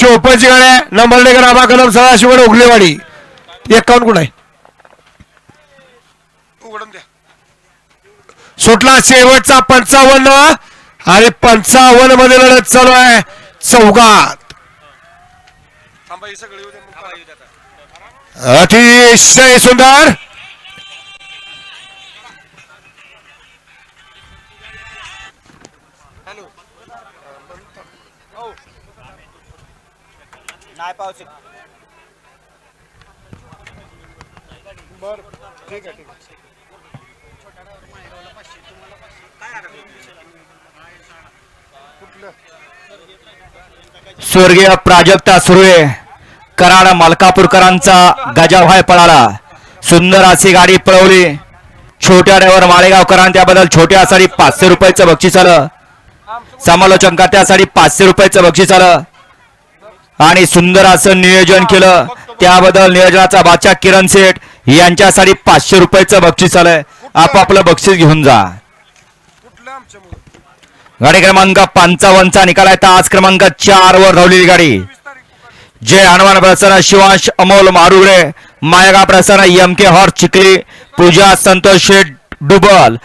चोपनची गाडी आहे नंबरडेकर आबा कदम सदाशिवगड उगलेवाडी. एकावन्न कुठं आहे? सुटला शेवटचा पंचावन्न. आणि पंचावन्नमध्ये लढत चालू आहे. चौघात. अतिशय सुंदर. नाही पावशी बरं ठीक आहे ठीक आहे. स्वर्गीय प्राजक्ता सुर्वे कराड मलकापूरकरांचा गजाभाय पळाला. सुंदर अशी गाडी पळवली. छोट्या ड्रायव्हर माळेगावकरांनी त्याबद्दल छोट्यासाठी पाचशे रुपयाचं बक्षीस आलं. समालोचन त्यासाठी पाचशे रुपयाचं बक्षीस आलं. आणि सुंदर असं नियोजन केलं. त्याबद्दल नियोजनाचा बादशाह किरण शेठ यांच्यासाठी पाचशे रुपयाचं बक्षीस आलंय. आपापलं बक्षीस घेऊन जा. गाडी क्रमांक पंचावन्नचा निकाल आहे. तास क्रमांक चार वर धावलेली गाडी. जय हनुमान प्रसन्न शिवांश अमोल मारुगडे मायगा प्रसन्न एम के हॉर चिखली पूजा संतोष शेठ डुबल.